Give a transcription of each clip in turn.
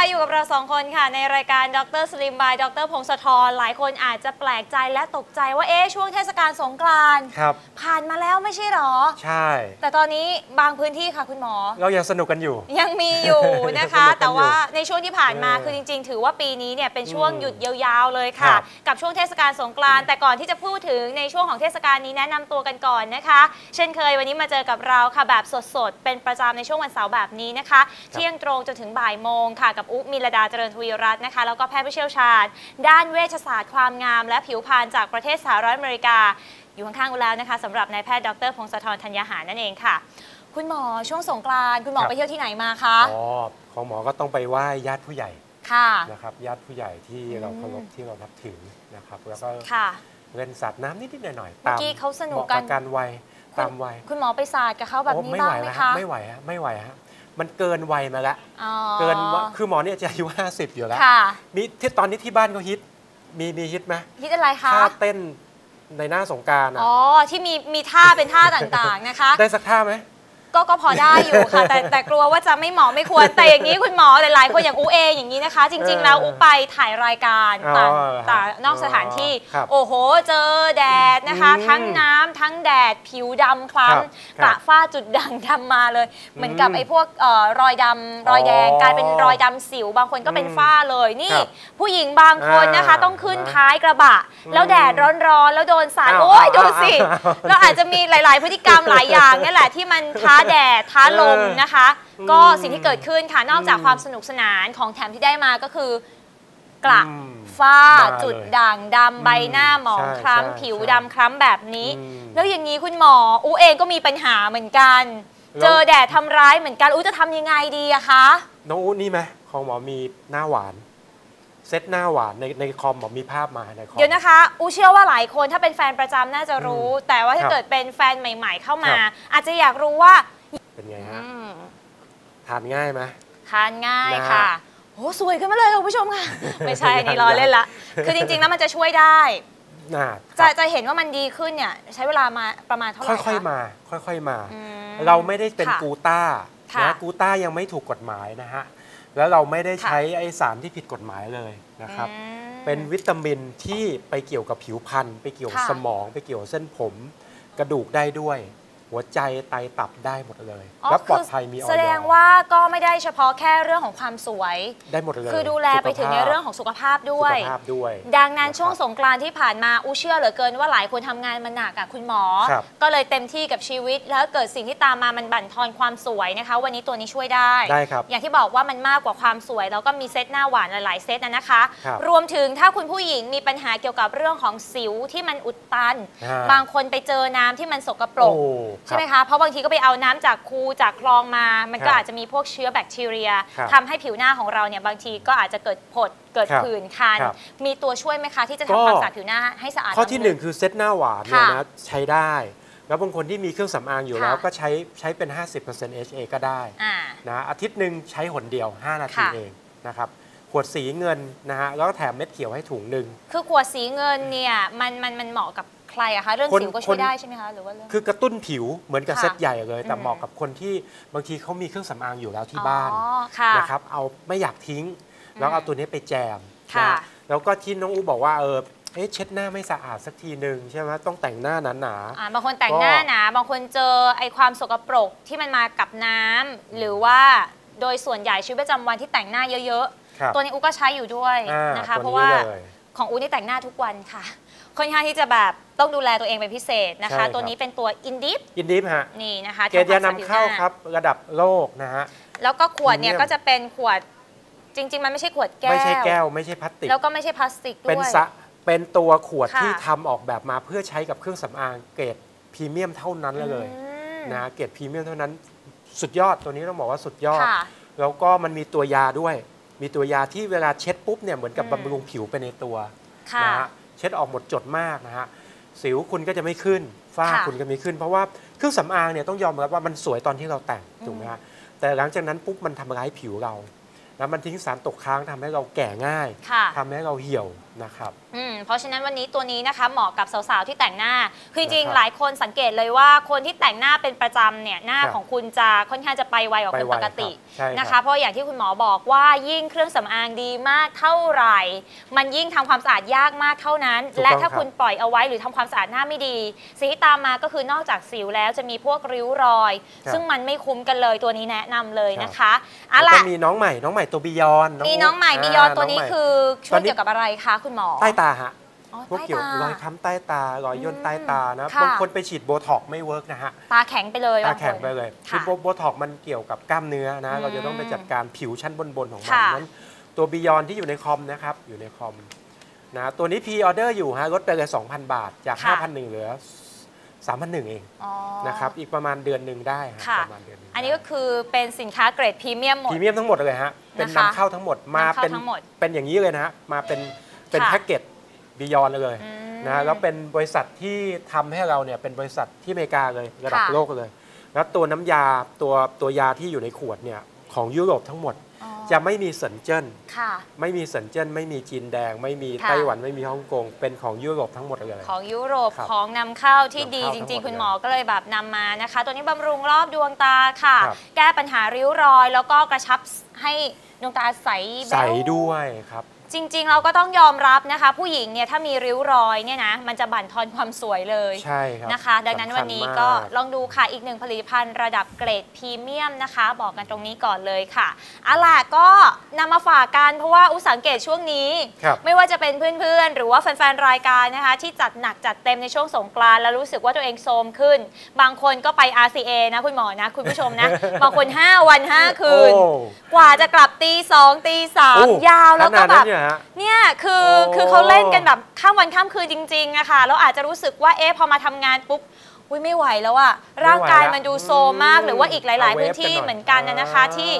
วันนี้นะคะอยู่กับเราสองคนค่ะ ในรายการดรสลิมบายดรพงศธรหลายคนอาจจะแปลกใจและตกใจว่าเอ๊ะช่วงเทศกาลสงกรานต์ครับ ผ่านมาแล้วไม่ใช่หรอ ใช่ แต่ตอนนี้บางพื้นที่ค่ะคุณหมอ เรายังสนุกกันอยู่ ยังมีอยู่นะคะสนุกกันอยู่แต่ว่าในช่วงที่ผ่านมาเออคือจริง ๆ ถือว่าปีนี้เนี่ยเป็นช่วงอืมหยุดยาวๆเลยค่ะครับกับช่วงเทศกาลสงกรานต์แต่ก่อนที่จะพูดถึงในช่วงของเทศกาลนี้แนะนำตัวกันก่อนนะคะ เช่นเคยวันนี้มาเจอกับเราค่ะแบบสดๆเป็นประจำในช่วงวันเสาร์แบบนี้นะคะ เที่ยงตรงจนถึงบ่ายโมงค่ะกับอุ๊มิลดาเจริญทวีรัตน์นะคะแล้วก็แพทย์ผู้เชี่ยวชาญ ด้านเวชศาสตร์ความงาม และผิวพรรณจากประเทศสหรัฐอเมริกา อยู่ข้างๆกันแล้วนะคะสำหรับนายแพทย์ดรพงศธรธัญญาหารนั่นเองค่ะ คุณหมอช่วงสงกรานต์คุณหมอครับ ไปเที่ยวที่ไหนมาคะอ๋อของหมอก็ต้องไปไหว้ญาติผู้ใหญ่ค่ะ นะครับ ญาติผู้ใหญ่ที่เราอืมเคารพที่เรานับถือนะครับ แล้วก็ค่ะ เล่นสัตว์น้ำนิดๆหน่อยๆเมื่อตามกี้เขาสนุกหมะกันการวัยตามวัยคุณหมอไปศาสตร์กับเขาแบบโอ้นี้ไม่บ้าไหวงไหมแล้วคะ ไม่ไหวฮะไม่ไหวฮะ มันเกินวัยมาแล้วอ๋อ เกินว่าคือหมอเนี่ยจะอายุ 50 อยู่แล้ว ค่ะ มีที่ตอนนี้ที่บ้านเขาฮิต มีมีฮิตไหมคิดอะไรคะ ท่าเต้นในหน้าสงกรารอ๋อ ที่มีมีท่าเป็นท่าต่างๆนะคะ ได้สักท่าไหม ก็ก็พอได้อยู่ค่ะ แต่แต่กลัวว่าจะไม่เหมาะไม่ควรแต่อย่างนี้คุณหมอหลายๆคนอย่างอูเองอย่างนี้นะคะ จริง ๆ แล้วอูไปถ่ายรายการอ๋อต่างเหรอต่างนอกสถานที่ ครับโอ้โห เจอแดดนะคะ อืมทั้งน้ำทั้งแดดผิวดำคล้ครับำกระฝ้าจุดด่างดำมาเลย เหมือนกับอืมไอ้พวกเอ่อรอยดำรอยแดงอ๋อกลายเป็นรอยดำสิว บางคนก็เป็นอืมฝ้าเลยนี่ ครับผู้หญิงบางคนนะคะ อ่าต้องขึ้นท้ายกระบะ แล้วแดดร้อนๆแล้วโดนสาดอ้าวโอ้ยอ้าวดูสิอ้าวเราอาจจะมีหลาย ๆ พฤติกรรมหลายอย่างนี่แหละที่มันท้าแดดท้าลมนะคะอืมก็สิ่งที่เกิดขึ้นค่ะนอกจากอืมความสนุกสนานของแถมที่ได้มาก็คือกระอืมฝ้ามาเลยจุดด่างดำใบหน้าหมองใช่คล้ำใช่ผิวใช่ดำคล้ำแบบนี้อืมแล้วอย่างนี้คุณหมออูเองก็มีปัญหาเหมือนกันแล้วเจอแดดทำร้ายเหมือนกันอูจะทำยังไงดีอะคะ น้องอุ๊นี่ไหมของหมอมีหน้าหวาน เซตหน้าหวานในในคอมหมอมีภาพมาในคอม เดี๋ยวนะคะ อูเชื่อว่าหลายคนถ้าเป็นแฟนประจำน่าจะรู้ แต่ว่าถ้าครับเกิดเป็นแฟนใหม่ ๆ เข้ามา ครับ อาจจะอยากรู้ว่าเป็นไงฮะ อืมทานง่ายไหม ทานง่ายนะฮะค่ะโอ้สวยขึ้นมาเลยค่ะคุณผู้ชมค่ะ ไม่ใช่อันนี่ยังล้อเล่นละคือจริงๆแล้วมันจะช่วยได้ น่าจะจะเห็นว่ามันดีขึ้นเนี่ยใช้เวลามาประมาณเท่าไหร่ค่อยคะๆมา ค่อยๆมา อืมเราไม่ได้เป็นค่ะกูต้าค่ะ นะกูต้ายังไม่ถูกกฎหมายนะฮะ แล้วเราไม่ได้ค่ะใช้ไอสารที่ผิดกฎหมายเลยนะครับ อืม เป็นวิตามินที่ไปเกี่ยวกับผิวพรรณไปเกี่ยวกับค่ะ สมอง ไปเกี่ยวกับเส้นผม กระดูกได้ด้วย หัวใจไตตับได้หมดเลย และปลอดภัยมีออยแสดงว่าก็ไม่ได้เฉพาะแค่เรื่องของความสวย ได้หมดเลย คือดูแลไปถึงในเรื่องของสุขภาพด้วย สุขภาพด้วย ดังนั้นช่วงนะครับสงกรานต์ที่ผ่านมาอูเชื่อเหลือเกินว่าหลายคนทำงานมาหนักอะคุณหมอครับก็เลยเต็มที่กับชีวิต แล้วเกิดสิ่งที่ตามมามันบั่นทอนความสวยนะคะ วันนี้ตัวนี้ช่วยได้ได้ครับอย่างที่บอกว่ามันมากกว่าความสวย แล้วก็มีเซตหน้าหวานหลายๆเซตนะนะคะครับรวมถึงถ้าคุณผู้หญิงมีปัญหาเกี่ยวกับเรื่องของสิวที่มันอุดตันอ่าบางคนไปเจอน้ำที่มันสกปรกโอ้ใช่ไหมครับคะ เพราะบางทีก็ไปเอาน้ำจากคูจากคลองมา มันก็ครับอาจจะมีพวกเชื้อแบคทีเรียครับทำให้ผิวหน้าของเราเนี่ยบางทีก็อาจจะเกิดผดเกิดครับผื่นคัน ครับมีตัวช่วยไหมคะที่จะก็ ทำความสะอาดผิวหน้าให้สะอาด ข้อที่บ้าหนึ่งคือเซตหน้าหวานเนี่ยค่ะนะใช้ได้ แล้วบางคนที่มีเครื่องสำอางอยู่ค่ะ แล้วก็ใช้ใช้เป็น 50% HA ก็ได้อ่า นะอาทิตย์หนึ่งใช้หนเดียว 5 นาทีค่ะ เองนะครับขวดสีเงินนะฮะแล้วก็แถมเม็ดเขียวให้ถุงหนึ่ง คือขวดสีเงินเนี่ยมันมันมันเหมาะกับ ใครอะคะ เรื่องคนสิวก็ช่วยคน ได้ใช่ไหมคะ หรือว่าเรื่อง คือกระตุ้นผิวเหมือนกับค่ะเซตใหญ่เลย แต่อืมเหมาะกับคนที่บางทีเขามีเครื่องสำอางอยู่แล้วที่บ้านอ๋อค่ะนะครับเอาไม่อยากทิ้ง แล้วเอาตัวนี้ไปแจมค่ะนะแล้วก็ที่น้องอูบอกว่าเออเอ๊ะเช็ดหน้าไม่สะอาดสักทีหนึ่งใช่ไหมต้องแต่งหน้าหนาอ่าบางคนแต่งหน้าหนาบางคนเจอไอความสกปรกที่มันมากับน้ำหรือว่าโดยส่วนใหญ่ชีวิตประจำวันที่แต่งหน้าเยอะๆครับๆ ตัวนี้อูก็ใช้อยู่ด้วยอ่านะคะตัวเพราะว่าเลย ของอูนี่แต่งหน้าทุกวันค่ะ ค่อนข้างที่จะแบบต้องดูแลตัวเองเป็นพิเศษนะใช่คะครับตัวนี้เป็นตัวอินดิฟอินดิฟฮะนี่นะคะเกรดยาทำควมสะอดนำเข้าผิวหน้ครับ ระดับโลกนะฮะ แล้วก็ขวดเนี่ยพรีเมียม ก็จะเป็นขวดจริง ๆ มันไม่ใช่ขวดแก้ว ไม่ใช่แก้วไม่ใช่พลาสติก แล้วก็ไม่ใช่พลาสติกด้วย เป็นสะเป็นตัวขวดค่ะ ที่ทำออกแบบมาเพื่อใช้กับเครื่องสำอางเกรดพรีเมียมเท่านั้นเลยอืมนะเกรดพรีเมียมเท่านั้น สุดยอดตัวนี้ต้องบอกว่าสุดยอด ค่ะ แล้วก็มันมีตัวยาด้วย มีตัวยาที่เวลาเช็ดปุ๊บเนี่ยเหมือนกับอืมบำรุงผิวไปในตัวค่ะนะฮะเช็ดออกหมดจดมากนะฮะสิวคุณก็จะไม่ขึ้นฝ้าค่ะ คุณก็ไม่ขึ้น เพราะว่าเครื่องสำอางเนี่ยต้องยอมรับว่ามันสวยตอนที่เราแต่งถูกไหมฮะแต่หลังจากนั้นปุ๊บมันทำร้ายผิวเราแล้วมันทิ้งสารตกค้างทำให้เราแก่ง่ายค่ะ ทำให้เราเหี่ยวนะครับอืมเพราะฉะนั้นวันนี้ตัวนี้นะคะเหมาะกับสาวๆที่แต่งหน้า คือจริงนะครับๆหลายคนสังเกตเลยว่าคนที่แต่งหน้าเป็นประจำเนี่ยหน้าครับของคุณจะค่อนข้างจะไปไวกว่าคนไปไวปกติครับใช่ครับนะคะ เพราะอย่างที่คุณหมอบอกว่ายิ่งเครื่องสำอางดีมากเท่าไหร่ มันยิ่งทำความสะอาดยากมากเท่านั้นถูกต้องและถ้าครับคุณปล่อยเอาไว้หรือทำความสะอาดหน้าไม่ดีสิ่งที่ตามมาก็คือนอกจากสิวแล้วจะมีพวกริ้วรอยครับซึ่งมันไม่คุ้มกันเลยตัวนี้แนะนำเลยครับนะคะเอาแล้วล่ะก็มีน้องใหม่น้องใหม่ตัวบิยอนมีน้องใหม่บิยอนตัวนี้คือช่ตวอยนนี้เกี่ยวกับอะไรคะคุณหมอใต้ตาฮะอ๋อพวกใต้เกี่ยวตา รอยค้ำใต้ตารอยย่นใต้ตานะค่ะ บางคนไปฉีดโบท็อกซ์ไม่เวิร์กนะฮะตาแข็งไปเลยตาบางคนแข็งไปเลยค่ะคือโบท็อกซ์มันเกี่ยวกับกล้ามเนื้อนะอืมเราจะต้องไปจัดการผิวชั้นบนๆของมันค่ะ นั้นตัวบิยอนที่อยู่ในคอมนะครับอยู่ในคอมนะตัวนี้พ r ออเดอร์อยู่ฮะลดไปเลย 2,000 บาทจากค่ะ5,001เหลือ3,001เองอ๋อนะครับอีกประมาณเดือนหนึ่งได้ฮะค่ะ ประมาณเดือนหนึ่งอันนี้ก็คือเป็นสินค้าเกรดพรีเมียมหมดพรีเมียมทั้งหมดเลยฮะเป็นนะคะนำเข้าทั้งหมดมาำเข้าเป็นทั้งหมด เป็นอย่างนี้เลยนะฮะมาเป็น เป็นค่ะ แพ็กเกจบิยอนเลยอืมนะแล้วเป็นบริษัทที่ทำให้เราเนี่ยเป็นบริษัทที่อเมริกาเลยระดับค่ะ โลกเลย แล้วตัวน้ำยาตัวตัวยาที่อยู่ในขวดเนี่ยของยุโรปทั้งหมด อ๋อจะไม่มีเซินเจิ้น ค่ะ ไม่มีเซินเจิ้นไม่มีจีนแดง ไม่มีค่ะ ไต้หวันไม่มีฮ่องกงเป็นของยุโรปทั้งหมดเลย ของยุโรปครับของนำเข้าที่ดีนำเข้าจทั้งริงหมดๆคุณเลยหมอก็เลยแบบนำมานะคะ ตัวนี้บำรุงรอบดวงตาค่ะ ครับแก้ปัญหาริ้วรอย แล้วก็กระชับ ให้ดวงตาใสแบ๊ว ใสด้วยครับ จริง ๆ เราก็ต้องยอมรับนะคะ ผู้หญิงเนี่ยถ้ามีริ้วรอยเนี่ยนะมันจะบั่นทอนความสวยเลยใช่ครับนะคะ ดังนั้นสำคัญวันนี้มากก็ลองดูค่ะอีกหนึ่งผลิตภัณฑ์ระดับเกรดพรีเมียมนะคะ บอกกันตรงนี้ก่อนเลยค่ะเอาล่ะก็นำมาฝากกันเพราะว่าอุยสังเกตช่วงนี้ ครับ ไม่ว่าจะเป็นเพื่อนๆ หรือว่าแฟนๆ รายการนะคะ ที่จัดหนักจัดเต็มในช่วงสงกรานต์แล้วรู้สึกว่าตัวเองโทรมขึ้น บางคนก็ไป RCA นะคุณหมอนะ คุณผู้ชมนะ บางคน 5 วัน 5 คืน โอ้ กว่าจะกลับตีสองตีสามโอ้ยาวแล้วก็ขนาดแบนั้นบเนี่ยฮะเนี่ยคือโอ้คือเขาเล่นกันแบบข้ามวันข้ามคืนจริงๆอะค่ะแล้วอาจจะรู้สึกว่าเอ๊ะพอมาทำงานปุ๊บ อุ้ยไม่ไหวแล้วอะร่างกายมันดูโซมมากอืมหรือว่าอีกหลายเอาๆเวฟพื้นที่กันหน่อยเหมือนกันนะนะคะอ่าที่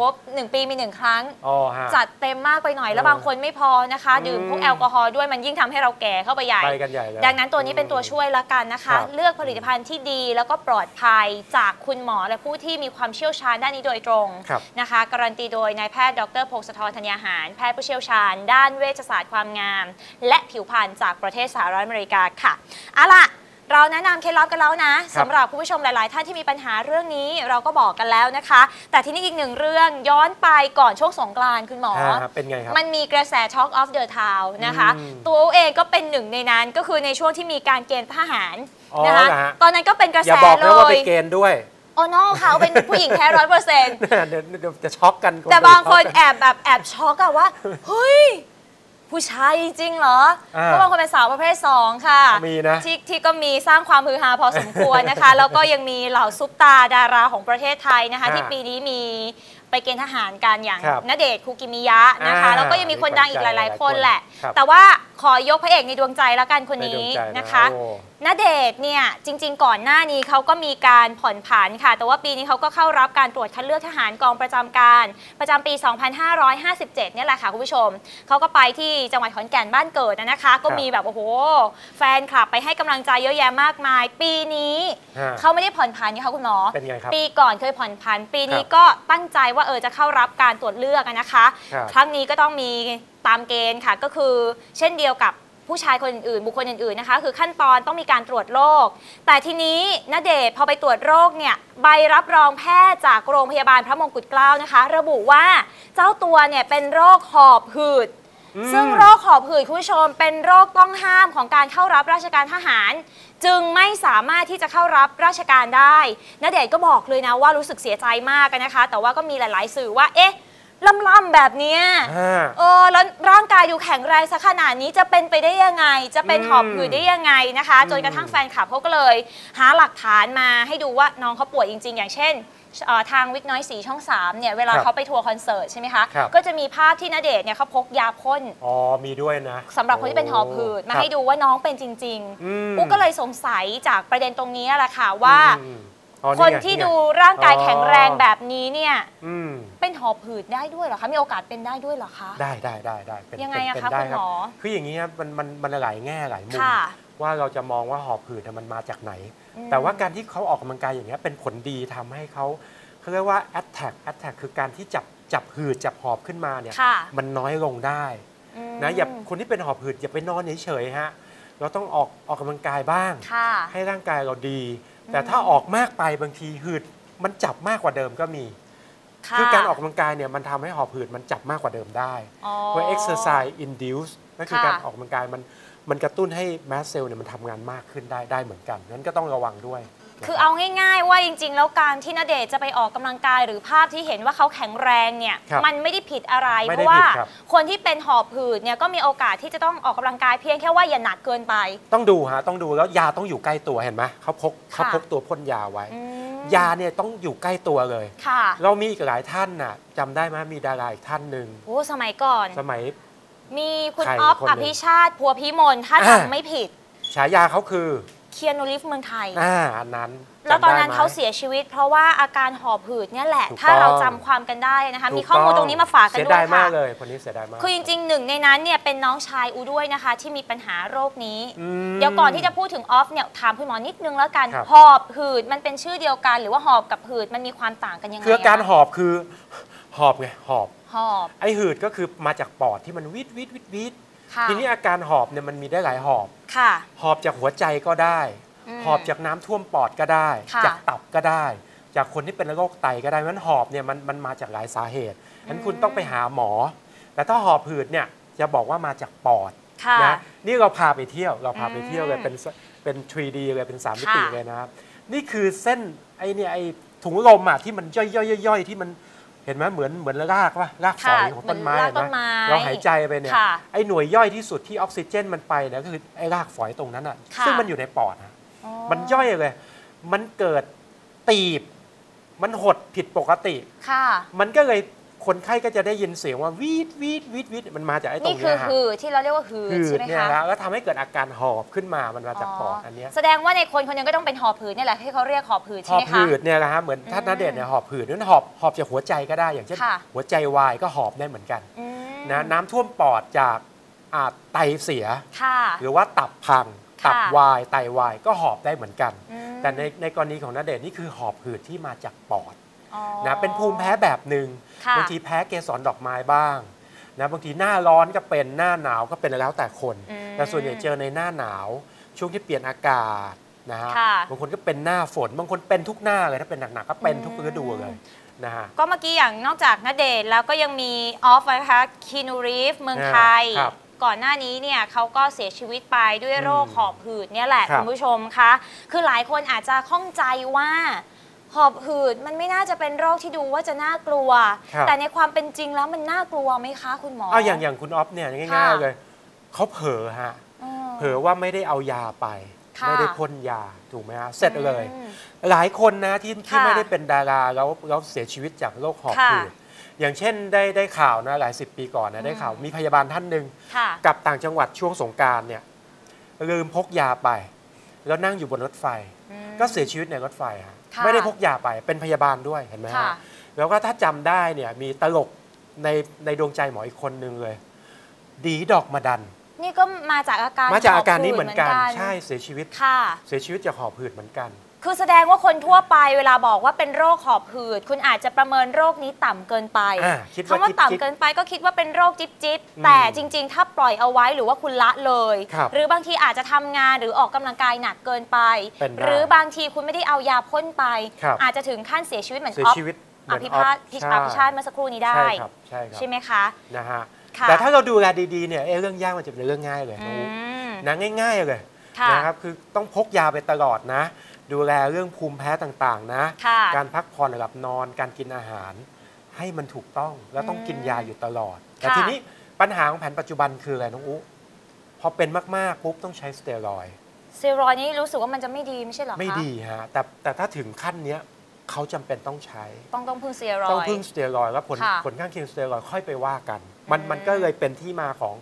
วบหนึ่งปีมีหนึ่งครั้งอ๋อฮะจัดเต็มมากไปหน่อยแล้วเออบางคนไม่พอนะคะอืมดื่มพวกแอลกอฮอล์ด้วยมันยิ่งทำให้เราแก่เข้าไปใหญ่ไปกันใหญ่เลยดังนั้นตัวนี้เป็นตัวช่วยละกันนะคะครับเลือกผลิตภัณฑ์ที่ดีแล้วก็ปลอดภัยจากคุณหมอและผู้ที่มีความเชี่ยวชาญด้านนี้โดยตรงครับนะคะ การันตีโดยนายแพทย์ดรพงศธรธัญญาหาร แพทย์ผู้เชี่ยวชาญ ด้านเวชศาสตร์ความงาม และผิวพรรณจากประเทศสหรัฐอเมริกาค่ะเอาล่ะ เราแนะนำเคล็ดลับกันแล้วนะสำหรับคุณผู้ชมหลาย ๆ ท่านที่มีปัญหาเรื่องนี้เราก็บอกกันแล้วนะคะ แต่ที่นี่อีกหนึ่งเรื่องย้อนไปก่อนช่วงสงกรานต์คุณหมออ่าเป็นไงครับ มันมีกระแส Talk of the Town นะคะ อืมตัวเองก็เป็นหนึ่งในนั้นก็คือในช่วงที่มีการเกณฑ์ทหารอ๋อนะคะเหรอฮะ ตอนนั้นก็เป็นกระอแสย่าบอกเลนะว่าไปยเกณฑ์ด้วย โอ้น้องเขาเป็นผู้หญิงแท้ร้อยเปอร์เซ็นต์ เดี๋ยวเดี๋ยวจะช็อกกันแต่บางคนช็อกกัแอบแบบแอบช็อกอะว่า เฮ้ย ผู้ชายจริงเหรออ่าเพราะบางคนเป็นสาวประเภท 2 ค่ะมีนะที่ที่ก็มีสร้างความฮือฮาพอสมควรนะคะ แล้วก็ยังมีเหล่าซุปตาดาราของประเทศไทยนะคะอ่าที่ปีนี้มีไปเกณฑ์ทหารกันอย่างครับณเดชน์คุกิมิยะนะคะอ่าแล้วก็ยังมีคนดังอีกหลาย ๆ คนแหละครับแต่ว่า ขอยกพระเอกในดวงใจแล้วกันคนนี้ในดวงใจนะคะโอ้ ณเดชน์เนี่ยจริง ๆ ก่อนหน้านี้เขาก็มีการผ่อนผันค่ะ แต่ว่าปีนี้เขาก็เข้ารับการตรวจคัดเลือกทหารกองประจำการ ประจำปี 2557 เนี่ยแหละค่ะคุณผู้ชม เขาก็ไปที่จังหวัดขอนแก่นบ้านเกิดนะคะ ก็มีแบบโอ้โห แฟนคลับไปให้กำลังใจเยอะแยะมากมาย ปีนี้ ฮะ เขาไม่ได้ผ่อนผันค่ะคุณหมอ เป็นไงครับปีก่อนเคยผ่อนผัน ปีนี้ครับก็ตั้งใจว่าเออจะเข้ารับการตรวจเลือกอะนะคะ ครับ ครั้งนี้ก็ต้องมีตามเกณฑ์ค่ะก็คือเช่นเดียวกับผู้ชายคนอื่นๆบุคคลอื่นๆนะคะ คือขั้นตอนต้องมีการตรวจโรคแต่ทีนี้ณเดชน์พอไปตรวจโรคเนี่ยใบรับรองแพทย์จากโรงพยาบาลพระมงกุฎเกล้านะคะ ระบุว่าเจ้าตัวเนี่ยเป็นโรคหอบหืดอืมซึ่งโรคหอบหืดคุณผู้ชม เป็นโรคต้องห้ามของการเข้ารับราชการทหาร จึงไม่สามารถที่จะเข้ารับราชการได้ณเดชน์ก็บอกเลยนะว่ารู้สึกเสียใจมากนะคะ แต่ว่าก็มีหลาย ๆ สื่อว่าเอ๊ะ ล่ำๆแบบเนี้ยอ่า เออแล้วร่างกายดูแข็งแรงซะขนาดนี้จะเป็นไปได้ยังไง จะเป็นอืมหอบหืดได้ยังไงนะคะอืมจนกระทั่งแฟนคลับเขาก็เลย หาหลักฐานมาให้ดูว่าน้องเขาป่วยจริง ๆ อย่างเช่นเอ่อทางวิกน้อยสีช่อง3เนี่ยเวลาครับเขาไปทัวร์คอนเสิร์ตใช่ไหมคะ ครับ ก็จะมีภาพที่ณเดชน์เนี่ยเขาพกยาพ่น อ๋อ มีด้วยนะสำหรับคนที่เป็นหอบหืดมาให้ครับ ดูว่าน้องเป็นจริงอืมๆปุ๊กก็เลยสงสัยจากประเด็นตรงนี้แหละค่ะว่า อืม อ๋อคนไงที่ไงดูร่างกายอ๋อแข็งแรงแบบนี้เนี่ยอืมเป็นหอบหืดได้ด้วยเหรอคะมีโอกาสเป็นได้ด้วยเหรอคะ ได้ได้ได้ได้เป็นยังไงอะเป็นคะได้คุณรัหมบอคืออย่างนี้ครับมันมันมันหลายแง่หลายมุมค่ะ ว่าเราจะมองว่าหอบหืดน่ะมันมาจากไหน อืม แต่ว่าการที่เขาออกกำลังกายอย่างเงี้ยเป็นผลดีทำให้เขาเขาเรียกว่า attack attack คือการที่จับจับหืดจับหอบขึ้นมาเนี่ยค่ะมันน้อยลงได้อืมนะอย่าคนที่เป็นหอบหืดอย่าไปนอนเฉยๆฮะเราต้องออกออกกำลังกายบ้าง ค่ะ ให้ร่างกายเราดี แต่ถ้าออกมากไปบางทีหืดมันจับมากกว่าเดิมก็มีค่ะคือการออกกำลังกายเนี่ยมันทำให้หอบหืดมันจับมากกว่าเดิมได้ อ๋อ เพราะ exercise induce นั่นคือค่ะ การออกกำลังกายมันมันกระตุ้นให้แมสเซลเนี่ยมันทำงานมากขึ้นได้ได้เหมือนกันนั้นก็ต้องระวังด้วยนะ คือรับเอาง่ายๆว่าจริง ๆ แล้วการที่นเดชน์จะไปออกกำลังกายหรือภาพที่เห็นว่าเขาแข็งแรงเนี่ยครับมันไม่ได้ผิดอะไร ไม่เพได้ราะว่าผิดครับ คนที่เป็นหอบหืดเนี่ยก็มีโอกาสที่จะต้องออกกำลังกายเพียงแค่ว่าอย่าหนักเกินไป ต้องดูฮะต้องดูแล้วยาต้องอยู่ใกล้ตัวเห็นไหมเขาพกค่ะเขาพกตัวพ่นยาไว้ อืมยาเนี่ยต้องอยู่ใกล้ตัวเลย ค่ะเรามีอีกหลายท่านน่ะจำได้ไหมมีดาราอีกท่านหนึ่งโอ้สมัยก่อน สมัย มีคุณใครออฟคนหอนึ่งภิชาติพัวพิมลถ้าอ่า จำไม่ผิด ฉายาเขาคือเคียนูริฟเมืองไทย อ่าอันนั้นแล้วตอนนั้นจำได้ไหม เขาเสียชีวิต เพราะว่าอาการหอบหืดเนี่ยแหละ ถูกถ้าเราต้อง จำความกันได้นะคะ ถูกมีข้อมูลตรงนี้มาฝากกันเสียด้วดายยมาค่ะ กเลยคนนี้เสียดายมาก คือจริงๆหนึ่งในนั้นเนี่ยเป็นน้องชายอูด้วยนะคะ ที่มีปัญหาโรคนี้ อืมเดี๋ยวก่อนที่จะพูดถึงออฟเนี่ยถามคุณหมอนิดนึงแล้วกัน ครับ หอบหืดมันเป็นชื่อเดียวกัน หรือว่าหอบกับหืดมันมีความต่างกันยังไงคืออาการะหอบคือหอบไงหอบ หอบ ไอหืดก็คือมาจากปอดที่มันวิดวิดวิดวิด ค่ะทีนี้อาการหอบเนี่ยมันมีได้หลายหอบ ค่ะ หอบจากหัวใจก็ได้มหอบจากน้ำท่วมปอดก็ได้ ค่ะ จากตับก็ได้ จากคนที่เป็นโรคไตก็ได้เพราะฉะนั้นหอบเนี่ยมันมันมาจากหลายสาเหตุฉะนั้นคุณต้องไปหาหมอ แต่ถ้าหอบหืดเนี่ยจะบอกว่ามาจากปอด ค่ะ นะนี่เราพาไปเที่ยวเราพาไปเที่ยวเลยอืมเป็นสเป็น 3D เลยเป็น 3 มิติค่ะเลยนะครับ นี่คือเส้นไอ้เนี่ยไอ้ถุงลมอะที่มันย่อยย่อยย่อยๆที่มันเห็นไหมเหมือนเหมือนรากว่ารากฝอยของต้นไม้เหมือนรากเห็นต้นไหมไม้เราหายใจไปเนี่ยค่ะไอ้หน่วยย่อยที่สุดที่ออกซิเจนมันไปเนี่ยก็คือไอ้รากฝอยตรงนั้นอะค่ะซึ่งมันอยู่ในปอดนะอ๋อมันย่อยเลย มันเกิดตีบ มันหดผิดปกติค่ะมันก็เลย คนไข้ก็จะได้ยินเสียงว่าวีดวีดวีดวีดมันมาจากไอ้ตรนี่งคืเนี้อยฮะหืดที่เราเรียกว่าหืดหืใช่ดไหมเนี่ยคะแล้วแล้วทำให้เกิดอาการหอบขึ้นมามันมาจากปอดอันเนี้ยแสดงว่าในคนคนหนึงก็ต้องเป็นหอบหืดนี่แหละที่เขาเรียกหอบหืดหใช่อไหบมคะ หืดเนี่ยนะฮะเหมือนท่านอืมนเดชน์เนี่ยหอบหืดนั้นหอบหอบจากหัวใจก็ได้อย่างเช่นค่ะ หัวใจวายก็หอบได้เหมือนกันอืมนะน้ำท่วมปอดจากอาจไตเสีย ค่ะ หรือว่าตับพังค่ะ ตับวายไตวายก็หอบได้เหมือนกัน อืมแต่ในในกรณีของนเดชน์นี่คือหอบหืดที่มาจากปอดอ๋อ นะเป็นภูมิแพ้แบบหนึ่งค่ะบางทีแพ้เกสรดอกไม้บ้างนะบางทีหน้าร้อนก็เป็นหน้าหนาวก็เป็นแล้วแต่คนอืมแต่ส่วนใหญ่เจอในหน้าหนาว ช่วงที่เปลี่ยนอากาศนะฮะค่ะบางคนก็เป็นหน้าฝน บางคนเป็นทุกหน้าเลยถ้าเป็นหนักๆก็เป็นทุกฤดูเลยนะฮะก็เมื่อกี้อย่างนอกจากนเดชน์แล้วก็ยังมีออฟนะคะคีนูรีฟเมืองไทยครับก่อนหน้านี้เนี่ยเขาก็เสียชีวิตไปด้วยโรคอืมหอบหืดเนี่ยแหละครับคุณผู้ชมคะคือหลายคนอาจจะข้องใจว่า หอบหืดมันไม่น่าจะเป็นโรคที่ดูว่าจะน่ากลัว ครับ แต่ในความเป็นจริงแล้วมันน่ากลัวไหมคะคุณหมอเอาอย่างอย่างคุณออฟเนี่ยง่ายค่ะ ๆเลยเขาเผลอฮะอืม เผลอว่าไม่ได้เอายาไป ค่ะ ไม่ได้พ่นยาถูกไหมฮะเสร็จเลย อืม หลายคนนะที่ที่ค่ะไม่ได้เป็นดาราแล้วแล้วเสียชีวิตจากโรคหอบค่ะหืดอย่างเช่นได้ได้ข่าวนะหลายสิบปีก่อนนะได้ข่าวมีพยาบาลท่านหนึ่งค่ะ กลับต่างจังหวัดช่วงสงกรารเนี่ยลืมพกยาไป แล้วนั่งอยู่บนรถไฟ อืมก็เสียชีวิตในรถไฟฮะ ค่ะไม่ได้พกยาไปเป็นพยาบาลด้วยเห็นไหมค่ะฮะแล้วก็ถ้าจำได้เนี่ยมีตลกในในดวงใจหมออีกคนหนึ่งเลย ดีดอกมาดัน นี่ก็มาจากอาการมาจากอาการหบหืนี้ดเหมือนกัน ใช่เสียชีวิต ค่ะ เสียชีวิตจากหอบหืดเหมือนกัน คือแสดงว่าคนทั่วไปเวลาบอกว่าเป็นโรคหอบหืด คุณอาจจะประเมินโรคนี้ต่ำเกินไปอ่าคิดคำว่าว่าจิ๊บต่ำจิ๊บเกินไปก็คิดว่าเป็นโรคจิ๊บจิบอืมแต่จริง ๆ ถ้าปล่อยเอาไว้หรือว่าคุณละเลย ครับหรือบางทีอาจจะทำงานหรือออกกำลังกายหนักเกินไป เป็นได้หรือบางทีคุณไม่ได้เอายาพ่นไป ครับ อาจจะถึงขั้นเสียชีวิตเหมือนเสียออฟชีวิตเหอมือนภิออพาฟตพิชใช่อภิชาติเมื่อสักครู่นี้ได้ ใช่ครับใช่ครับใช่ไหมคะ นะฮะค่ะ แต่ถ้าเราดูแลดีๆเนี่ยเอ้เรื่องยากมันจะเป็นเรื่องง่ายเลยอืน้องอุ๊มนะง่าย ๆเลยค่ะ นะครับคือต้องพกยาไปตลอดนะ ดูแลเรื่องภูมิแพ้ต่างๆ นะ ค่ะ การพักผ่อนหลับนอนการกินอาหาร ให้มันถูกต้องแล้วต้องกินยาอยู่ตลอด แต่ค่ะ ทีนี้ปัญหาของแผนปัจจุบันคืออะไรน้องอุ๊พอเป็นมากๆปุ๊บต้องใช้สเตียรอยด์สเตียรอยด์นี่รู้สึกว่ามันจะไม่ดีไม่ใช่เหรอคะไม่ดีฮะแต่แต่ถ้าถึงขั้นเนี้ยเขาจำเป็นต้องใช้ ต้องต้องพึ่งสเตียรอยด์ต้องพึ่งสเตียรอยด์แล้วผลค่ะผลข้างเคียงสเตียรอยด์ค่อยไปว่ากัน มันอืม มันก็เลยเป็นที่มาของ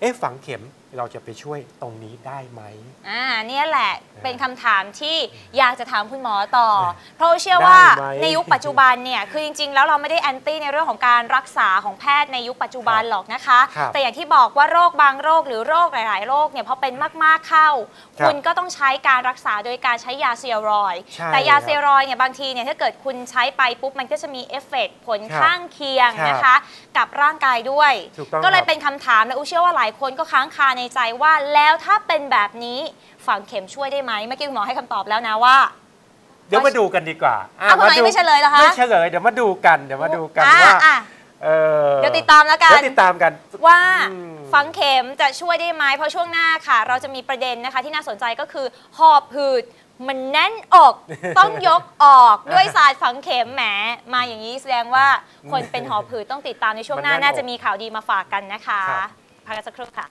เอ๊ะฝังเข็ม เราจะไปช่วยตรงนี้ได้ไหม อ่าเนี่ยแหละเป็นคำถามที่อยากจะถามคุณหมอต่อ เพราะว่าเชื่อว่าได้ไหม ในยุคปัจจุบันเนี่ยคือจริง ๆ แล้วเราไม่ได้แอนตี้ในเรื่องของการรักษาของแพทย์ในยุคปัจจุบันหรอกนะคะ ครับแต่อย่างที่บอกว่าโรคบางโรคหรือโรคหลาย ๆ โรคเนี่ยพอเป็นมากๆเข้า ครับคุณก็ต้องใช้การรักษาโดยการใช้ยาสเตียรอยด์ใช่แต่ยาครับสเตียรอยด์เนี่ยบางทีเนี่ยถ้าเกิดคุณใช้ไปปุ๊บมันก็จะมีเอฟเฟกต์ผลครับข้างเคียงครับนะคะ กับร่างกายด้วย ถูกต้องก็เลยครับเป็นคำถามและอุเชื่อว่าหลายคนก็ค้างคาในใจว่าแล้วถ้าเป็นแบบนี้ฝังเข็มช่วยได้ไหมเมื่อกี้คุณหมอให้คำตอบแล้วนะว่า เดี๋ยวมาดูกันดีกว่าะอ้าวทำไมดูไม่เฉลยล่ะคะ ไม่เฉลยเดี๋ยวมาดูกันเดี๋ยวมาดูกันอะว่าอะเออเดี๋ยวติดตามแล้วกัเดี๋นยวติดตามกัน ว่าอืม ฝังเข็มจะช่วยได้ไหมเพราะช่วงหน้าค่ะ เราจะมีประเด็นนะคะที่น่าสนใจก็คือหอบหืดมันแน่นอก ต้องยกออกด้วยศาสตร์ฝังเข็มแหมมาอย่างนี้แสดงว่าคนเป็นหอบหืดต้องติดตามในช่วงหน้ามันแน่นอกน่าจะมีข่าวดีมาฝากกันนะคะครับ พักกันสักครู่ค่ะ